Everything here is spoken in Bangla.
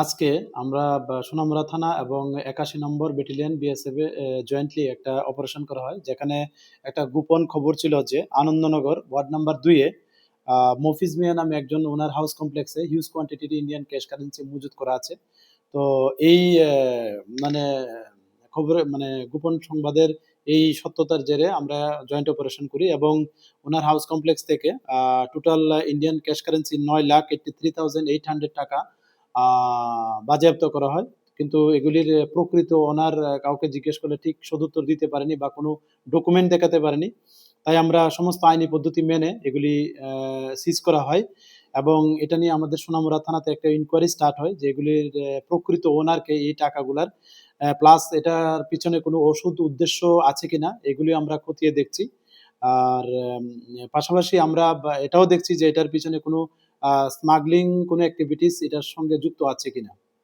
আজকে আমরা, বা সোনামুড়া থানা এবং একাশি নম্বর ব্যাটালিয়ন বিএসএফ এ জয়েন্টলি একটা অপারেশন করা হয়, যেখানে একটা গোপন খবর ছিল যে আনন্দনগর ওয়ার্ড নাম্বার দুইয়ে মফিজ মিয়া নামে একজন ওনার হাউস কমপ্লেক্সে হিউজ কোয়ান্টিটির ইন্ডিয়ান ক্যাশ কারেন্সি মজুত করা আছে। তো এই মানে খবরে মানে গোপন সংবাদের এই সত্যতার জেরে আমরা জয়েন্ট অপারেশন করি এবং ওনার হাউস কমপ্লেক্স থেকে টোটাল ইন্ডিয়ান ক্যাশ কারেন্সি নয় lakh eighty three thousand eight hundred টাকা বাজেয়াপ্ত করা হয়। কিন্তু এগুলির প্রকৃত ওনার কাউকে জিজ্ঞেস করলে ঠিক সদুত্তর দিতে পারেনি বা কোনো ডকুমেন্ট দেখাতে পারেনি। তাই আমরা সমস্ত আইনি পদ্ধতি মেনে এগুলি সিজ করা হয় এবং এটা নিয়ে আমাদের সোনামুড়া থানাতে একটা ইনকোয়ারি স্টার্ট হয় যে এগুলির প্রকৃত ওনারকে এই টাকাগুলার প্লাস এটার পিছনে কোনো ওষুধ উদ্দেশ্য আছে কিনা এগুলি আমরা খতিয়ে দেখছি। আর পাশাপাশি আমরা এটাও দেখছি যে এটার পিছনে কোনো স্মাগলিং কোনো অ্যাক্টিভিটিস এটার সঙ্গে যুক্ত আছে কিনা?